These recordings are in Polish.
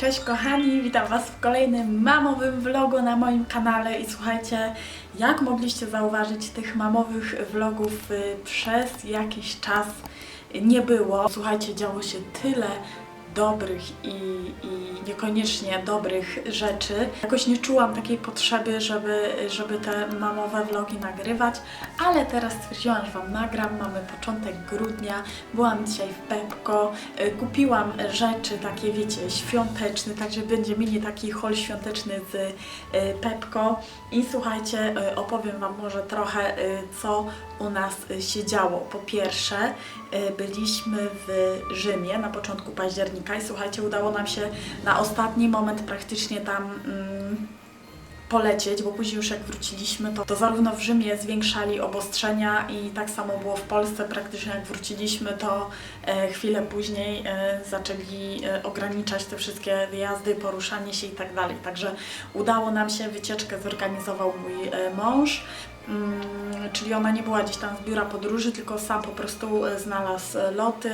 Cześć kochani, witam Was w kolejnym mamowym vlogu na moim kanale i słuchajcie, jak mogliście zauważyć, tych mamowych vlogów y, przez jakiś czas nie było. Słuchajcie, działo się tyle dobrych i, i niekoniecznie dobrych rzeczy. Jakoś nie czułam takiej potrzeby, żeby, żeby te mamowe vlogi nagrywać, ale teraz stwierdziłam, że Wam nagram. Mamy początek grudnia, byłam dzisiaj w Pepko, y, kupiłam rzeczy takie, wiecie, świąteczne, także będzie mini taki haul świąteczny z y, Pepko i słuchajcie, y, opowiem Wam może trochę, co u nas się działo. Po pierwsze, byliśmy w Rzymie na początku października i słuchajcie, udało nam się na ostatni moment praktycznie tam mm, polecieć, bo później już jak wróciliśmy, to, to zarówno w Rzymie zwiększali obostrzenia i tak samo było w Polsce, praktycznie jak wróciliśmy, to e, chwilę później e, zaczęli e, ograniczać te wszystkie wyjazdy, poruszanie się i tak dalej. Także udało nam się, wycieczkę zorganizował mój mąż. Mm, czyli ona nie była gdzieś tam z biura podróży, tylko sam po prostu znalazł loty,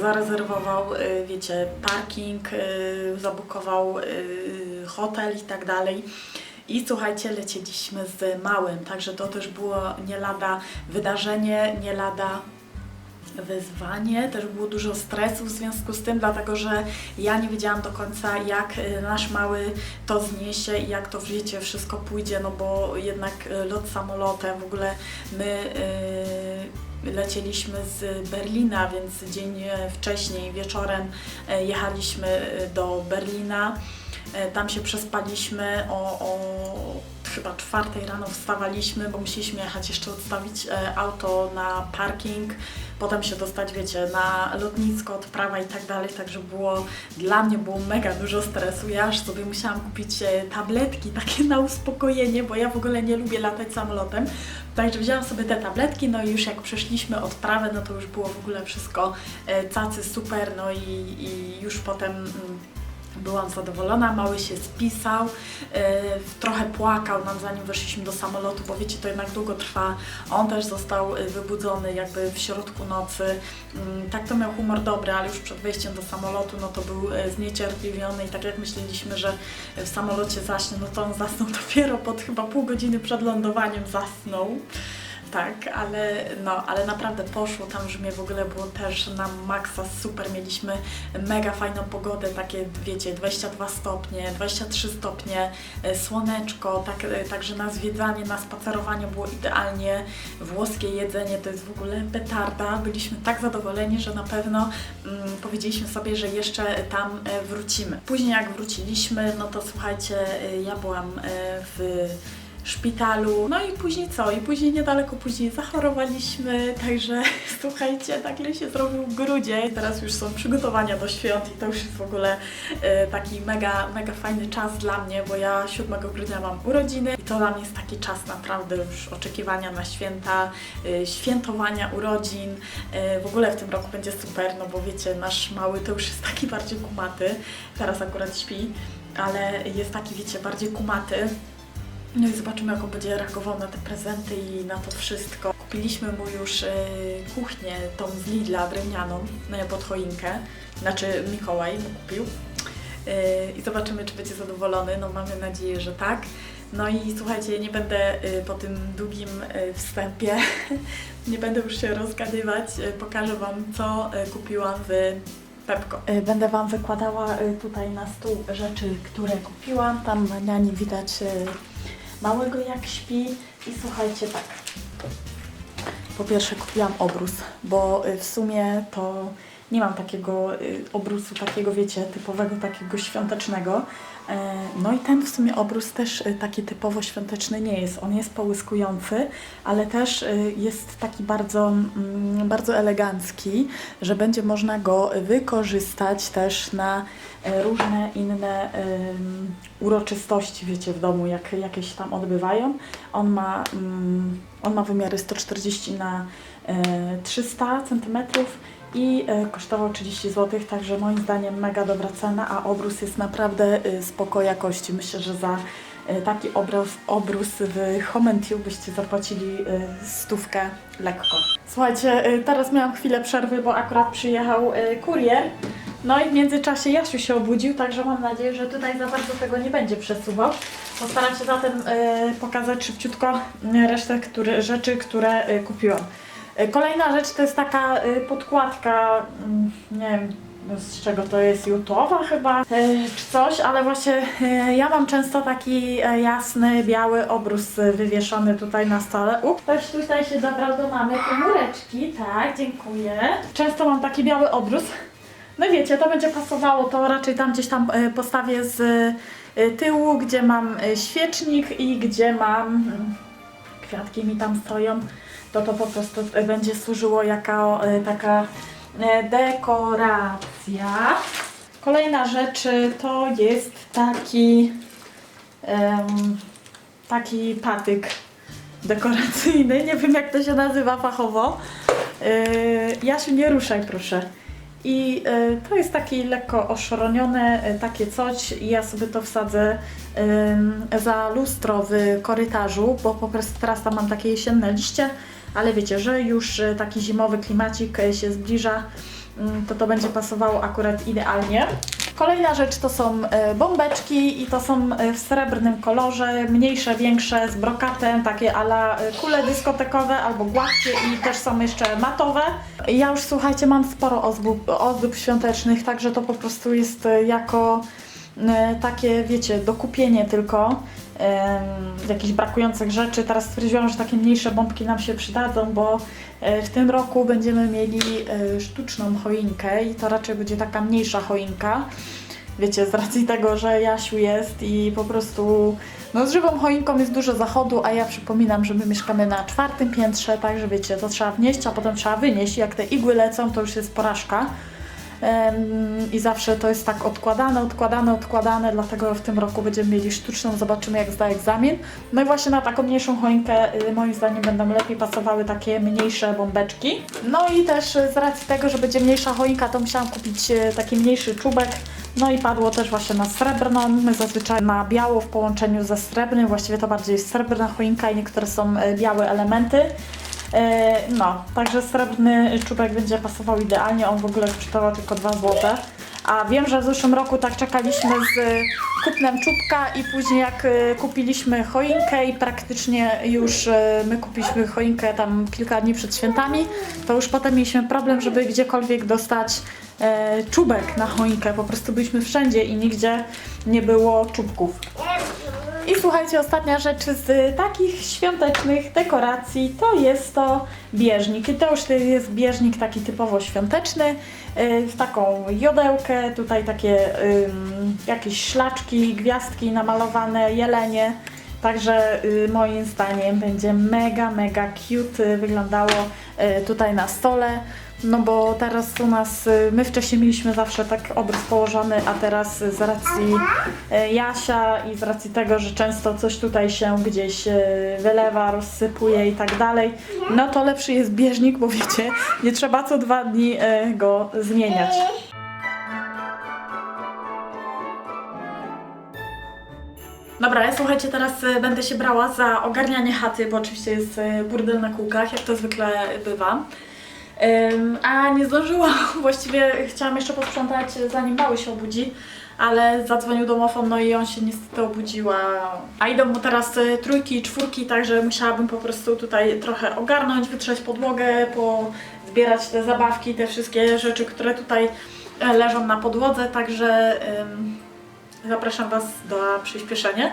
zarezerwował, wiecie, parking, zabukował hotel i tak dalej. I słuchajcie, lecieliśmy z małym, także to też było nie lada wydarzenie, nie lada wyzwanie, też było dużo stresu w związku z tym, dlatego że ja nie wiedziałam do końca, jak y, nasz mały to zniesie i jak to wiecie, wszystko pójdzie, no bo jednak y, lot samolotem, w ogóle my y, lecieliśmy z Berlina, więc dzień e, wcześniej, wieczorem e, jechaliśmy y, do Berlina. E, Tam się przespaliśmy o, o chyba czwartej rano wstawaliśmy, bo musieliśmy jechać jeszcze odstawić e, auto na parking, potem się dostać, wiecie, na lotnisko, odprawa i tak dalej, także było, dla mnie było mega dużo stresu, ja aż sobie musiałam kupić e, tabletki takie na uspokojenie, bo ja w ogóle nie lubię latać samolotem, także wzięłam sobie te tabletki, no i już jak przeszliśmy odprawę, no to już było w ogóle wszystko cacy super, no i, i już potem... Byłam zadowolona, mały się spisał, yy, trochę płakał nam zanim weszliśmy do samolotu, bo wiecie, to jednak długo trwa. On też został yy, wybudzony jakby w środku nocy. Yy, tak to miał humor dobry, ale już przed wejściem do samolotu, no to był yy, zniecierpliwiony i tak jak myśleliśmy, że w samolocie zaśnie, no to on zasnął dopiero pod chyba pół godziny przed lądowaniem zasnął. Tak, ale, no, ale naprawdę poszło tam, że mnie w ogóle było też na maksa super. Mieliśmy mega fajną pogodę, takie wiecie, 22 stopnie, 23 stopnie, e, słoneczko, tak, e, także na zwiedzanie, na spacerowanie było idealnie. Włoskie jedzenie to jest w ogóle petarda. Byliśmy tak zadowoleni, że na pewno mm, powiedzieliśmy sobie, że jeszcze tam e, wrócimy. Później jak wróciliśmy, no to słuchajcie, ja byłam w szpitalu. No i później co? I później niedaleko później zachorowaliśmy, także słuchajcie, nagle się zrobił grudzień. Teraz już są przygotowania do świąt i to już jest w ogóle e, taki mega, mega fajny czas dla mnie, bo ja 7 grudnia mam urodziny i to dla mnie jest taki czas naprawdę już oczekiwania na święta, e, świętowania urodzin. E, w ogóle w tym roku będzie super, no bo wiecie, nasz mały to już jest taki bardziej kumaty, teraz akurat śpi, ale jest taki, wiecie, bardziej kumaty. No i zobaczymy, jak on będzie reagował na te prezenty i na to wszystko. Kupiliśmy mu już e, kuchnię, tą z Lidla drewnianą e, pod choinkę. Znaczy Mikołaj mu kupił. E, I zobaczymy, czy będzie zadowolony. No mamy nadzieję, że tak. No i słuchajcie, nie będę e, po tym długim wstępie, nie będę już się rozgadywać. Pokażę Wam, co kupiłam w Pepko. Będę Wam wykładała tutaj na stół rzeczy, które kupiłam. Tam na niani widać małego jak śpi. I słuchajcie, tak. Po pierwsze kupiłam obrus, bo y, w sumie to nie mam takiego y, obrusu, takiego wiecie, typowego, takiego świątecznego. E, No i ten w sumie obrus też y, taki typowo świąteczny nie jest. On jest połyskujący, ale też y, jest taki bardzo, mm, bardzo elegancki, że będzie można go wykorzystać też na e, różne inne uroczystości, wiecie, w domu, jak jakieś tam odbywają. On ma, mm, on ma wymiary 140 na e, 300 cm i e, kosztował 30 zł, także moim zdaniem mega dobra cena, a obrus jest naprawdę e, spoko jakości. Myślę, że za e, taki obrus, obrus w Homentiu byście zapłacili stówkę lekko. Słuchajcie, teraz miałam chwilę przerwy, bo akurat przyjechał kurier No i w międzyczasie Jasiu się obudził, także mam nadzieję, że tutaj za bardzo tego nie będzie przesuwał. Postaram się zatem pokazać szybciutko e, resztę rzeczy, które kupiłam. E, Kolejna rzecz to jest taka e, podkładka, mm, nie wiem z czego to jest, jutowa chyba, e, czy coś, ale właśnie ja mam często taki jasny, biały obrus wywieszony tutaj na stole. U, ktoś tutaj się dobrał do mamy komóreczki, tak, dziękuję. Często mam taki biały obrus. No wiecie, to będzie pasowało, to raczej tam gdzieś tam postawię z tyłu, gdzie mam świecznik i gdzie mam mm, kwiatki mi tam stoją, to to po prostu e, będzie służyło jako e, taka e, dekoracja. Kolejna rzecz to jest taki em, taki patyk dekoracyjny, nie wiem jak to się nazywa fachowo. Yy, Jasiu, nie ruszaj proszę. I to jest taki lekko oszronione takie coś i ja sobie to wsadzę za lustro w korytarzu, bo po prostu teraz tam mam takie jesienne liście, ale wiecie, że już y, taki zimowy klimacik y, się zbliża, y, to to będzie pasowało akurat idealnie. Kolejna rzecz to są y, bombeczki i to są w srebrnym kolorze, mniejsze, większe, z brokatem, takie ala kule dyskotekowe albo gładkie i też są jeszcze matowe. Ja już słuchajcie, mam sporo ozdób, ozdób świątecznych, także to po prostu jest jako takie, wiecie, dokupienie tylko jakichś brakujących rzeczy. Teraz stwierdziłam, że takie mniejsze bombki nam się przydadzą, bo e, w tym roku będziemy mieli e, sztuczną choinkę i to raczej będzie taka mniejsza choinka. Wiecie, z racji tego, że Jasiu jest i po prostu no z żywą choinką jest dużo zachodu, a ja przypominam, że my mieszkamy na czwartym piętrze, także wiecie, to trzeba wnieść, a potem trzeba wynieść. Jak te igły lecą, to już jest porażka. I zawsze to jest tak odkładane, odkładane, odkładane, dlatego w tym roku będziemy mieli sztuczną, zobaczymy jak zda egzamin. No i właśnie na taką mniejszą choinkę y, moim zdaniem będą lepiej pasowały takie mniejsze bombeczki. No i też y, z racji tego, że będzie mniejsza choinka, to musiałam kupić y, taki mniejszy czubek. No i padło też właśnie na srebrną, my zazwyczaj na biało w połączeniu ze srebrnym, właściwie to bardziej srebrna choinka i niektóre są białe elementy. E, No, także srebrny czubek będzie pasował idealnie, on w ogóle kosztował tylko 2 zł. A wiem, że w zeszłym roku tak czekaliśmy z kupnem czubka i później jak e, kupiliśmy choinkę i praktycznie już e, my kupiliśmy choinkę tam kilka dni przed świętami, to już potem mieliśmy problem, żeby gdziekolwiek dostać czubek na choinkę. Po prostu byliśmy wszędzie i nigdzie nie było czubków. I słuchajcie, ostatnia rzecz z takich świątecznych dekoracji to jest to bieżnik. I to już jest bieżnik taki typowo świąteczny, yy, w taką jodełkę, tutaj takie jakieś szlaczki, gwiazdki namalowane, jelenie. Także y, moim zdaniem będzie mega, mega cute y, wyglądało y, tutaj na stole. No bo teraz u nas, y, my wcześniej mieliśmy zawsze tak obrys położony, a teraz y, z racji y, Jasia i z racji tego, że często coś tutaj się gdzieś wylewa, rozsypuje i tak dalej, no to lepszy jest bieżnik, bo wiecie, nie trzeba co dwa dni go zmieniać. Dobra, ja słuchajcie, teraz będę się brała za ogarnianie chaty, bo oczywiście jest burdel na kółkach, jak to zwykle bywa. A nie zdążyłam, właściwie chciałam jeszcze posprzątać zanim mały się obudzi, ale zadzwonił domofon, no i on się niestety obudziła. A idą mu teraz y, trójki i czwórki, także musiałabym po prostu tutaj trochę ogarnąć, wytrzeć podłogę, pozbierać te zabawki, te wszystkie rzeczy, które tutaj e, leżą na podłodze, także zapraszam Was do przyspieszenia.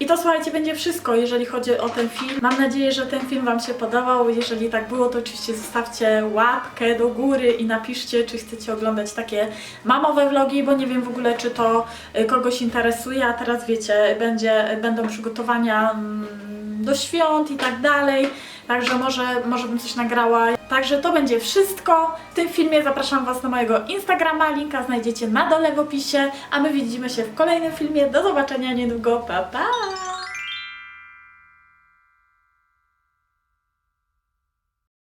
I to słuchajcie, będzie wszystko, jeżeli chodzi o ten film. Mam nadzieję, że ten film Wam się podobał. Jeżeli tak było, to oczywiście zostawcie łapkę do góry i napiszcie, czy chcecie oglądać takie mamowe vlogi, bo nie wiem w ogóle, czy to y, kogoś interesuje, a teraz wiecie, będzie, będą przygotowania mm, do świąt i tak dalej. Także może, może bym coś nagrała. Także to będzie wszystko. W tym filmie zapraszam Was na mojego Instagrama. Linka znajdziecie na dole w opisie. A my widzimy się w kolejnym filmie. Do zobaczenia niedługo. Pa, pa!